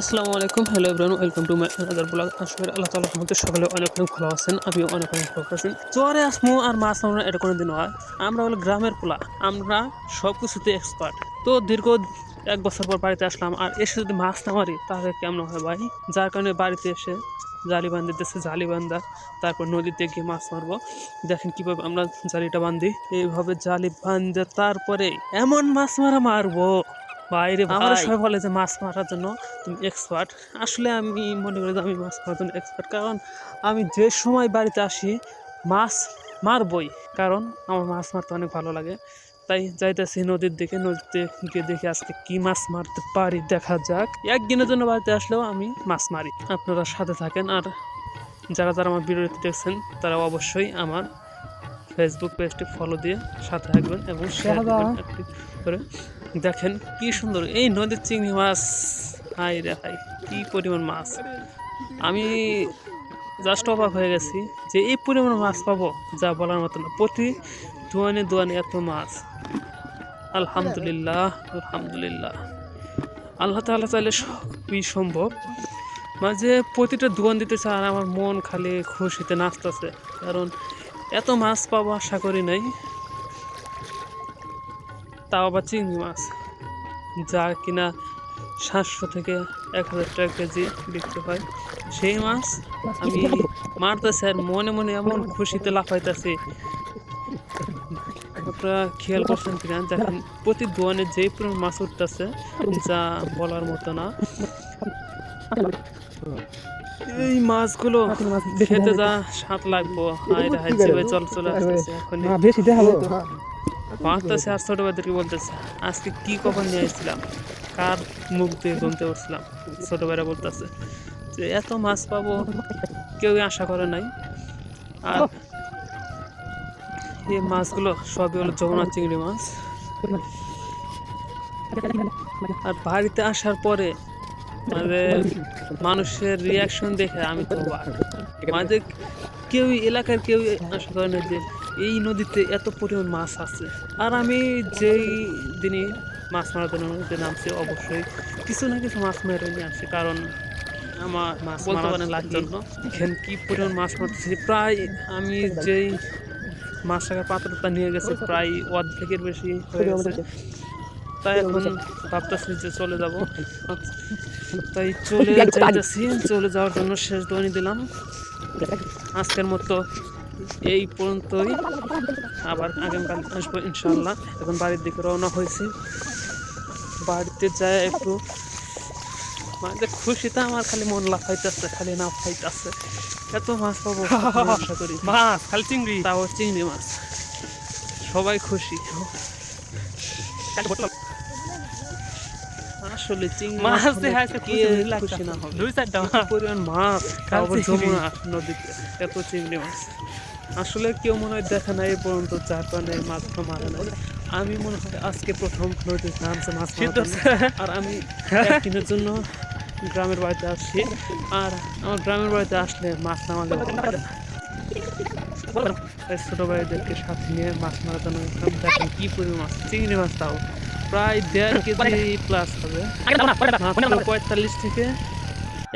আসসালামু আলাইকুম। Hello everyone welcome to my another blog আসলে আল্লাহ তাআলার রহমতে সকালে অনেক অনেক ভালো আছেন। আমিও অনেক অনেক ভালো আছেন চরে আসমু আর মাছ আমরা এটা কোনো দিন হয় আমরা হলো গ্রামের পোলা। আমরা সব কিছুতে এক্সপার্ট তো দীর্ঘ এক বছর পর বাড়িতে আসলাম আর এসে যদি মাছ না মারি তাহলে কেমন হয় ভাই? যার কারণে বাড়িতে এসে জালি বান্ধে দেশে জালি বান্ধা তারপর নদীতে গিয়ে মাছ মারবো। দেখেন কীভাবে আমরা জালিটা বান্ধি এইভাবে জালি বান্ধে তারপরে এমন মাছ মারা মারবো। বাইরে আমরা সবাই বলে যে মাছ মারার জন্য তুমি এক্সপার্ট আসলে আমি মনে করি যে আমি মাছ মারার জন্য এক্সপার্ট কারণ আমি যে সময় বাড়িতে আসি মাছ মারবই কারণ আমার মাছ মারতে অনেক ভালো লাগে। তাই যাইতেছি নদীর দিকে নদীতে গিয়ে দেখি আজকে কি মাছ মারতে পারি দেখা যাক। একদিনের জন্য বাড়িতে আসলেও আমি মাছ মারি। আপনারা সাথে থাকেন আর যারা যারা আমার ভিডিওটি দেখছেন তারা অবশ্যই আমার ফেসবুক পেজটি ফলো দিয়ে সাথে থাকবেন এবং শেয়ার করে। দেখেন কি সুন্দর। এই নদীর চিংড়ি মাছ। হাই রে হাই কি পরিমাণ মাছ। আমি জাস্ট অবাক হয়ে গেছি যে এই পরিমাণ মাছ পাবো যা বলার মতো না। প্রতি দোয়ানে দোয়ানে এত মাছ। আলহামদুলিল্লাহ আলহামদুলিল্লাহ। আল্লাহ তাআলা চাইলে সবই সম্ভব। মাঝে প্রতিটা দোয়ান দিতেছে আর আমার মন খালি খুশিতে নাচতেছে। কারণ এত মাছ পাবো আশা করি নাই। তাও আবার চিংড়ি মাছ, যা কিনা সাতশো থেকে এক হাজার টাকা কেজি বিক্রি হয়। সেই মাছ আমি মারতেছি আর মনে মনে এমন খুশিতে লাফাইতেছি। আপনারা খেয়াল করছেন কিনা? দেখেন প্রতি দোয়ানে যেই পরিমাণ মাছ উঠতেছে, যা বলার মতো না। এই মাছগুলো খেতে যা স্বাদ লাগবো। হাই হাই জিভে চলে আসতেছে এখন বেশি দেখাবো। পাঁচটাছে আর ছোট ভাইদেরকে বলতেছে, আজকে কি কখন নিয়ে আসছিলাম? কার মুখ দিয়ে ঘুমতে উঠছিলাম ছোট ভাইরা বলতেছে যে, এত মাছ পাবো, কেউই আশা করে নাই। আর এই মাছগুলো সবই হলো যমুনা চিংড়ি মাছ। আর বাড়িতে আসার পরে মানে মানুষের রিয়াকশন দেখে আমি তো অবাক। মানে কেউ এলাকার কেউ আশা করে না যে এই নদীতে এত পরিমাণ মাছ আছে। আর আমি যেই দিনই মাছ মারার জন্য নদীতে নামছি অবশ্যই কিছু না কিছু মাছ মেরে নিয়ে আসছি কারণ আমার মাছ বলতে পারেন লাগছে জন্য এখানে কি পরিমাণ মাছ মারতেছি। প্রায় আমি যেই মাছ টাকার পাত্রটা নিয়ে গেছে প্রায় অর্ধেকের বেশি হয়ে গেছে। তাই এখন ভাবতেছি যে চলে যাব। তাই চলে যাইতেছি চলে যাওয়ার জন্য শেষ দোয়ানি দিলাম। আজকের মতো এই পর্যন্তই। আবার আগামীকাল আসব ইনশাল্লাহ এখন বাড়ির দিকে রওনা হয়েছি। বাড়িতে যায় একটু। মানে খুশিতে আমার খালি মন লাফাইতেছে খালি না ফাইতেছে। এত মাছ পাবো আশা করি। মাছ খালি চিংড়ি। তাও চিংড়ি মাছ। সবাই খুশি। আসলে চিংড়ি মাছ মাছ দেখা হলে যাচ্ছে খুশি না হবে। দুই চারটা পরিমাণ মাছ যমুনা নদীতে। এত চিংড়ি মাছ। আসলে কেউ মনে হয় দেখে না এই পর্যন্ত যার কারণে এই মাছটা মারে না আমি মনে হয় আজকে প্রথম নদীতে নামছে মাছ। আর আমি একদিনের জন্য গ্রামের বাড়িতে আসছি। আর আমার গ্রামের বাড়িতে আসলে মাছ নামালে ছোট ভাইদেরকে সাথে নিয়ে মাছ মারার জন্য দেখেন কি পরিমাণ মাছ চিংড়ি মাছ তাও। প্রায় দেড় কেজি প্লাস হবে। পঁয়তাল্লিশ থেকে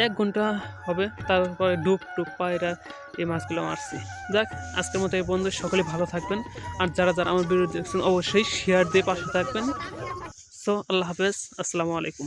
এক ঘণ্টা হবে, তারপরে ডুব টুপ পায়রা এই মাছগুলো মারছি। যাক, আজকের মতো এই বন্ধু সকলে ভালো থাকবেন। আর যারা যারা আমার বিরুদ্ধে দেখছেন, অবশ্যই শেয়ার দিয়ে পাশে থাকবেন। সো আল্লাহ হাফেজ, আসসালামু আলাইকুম।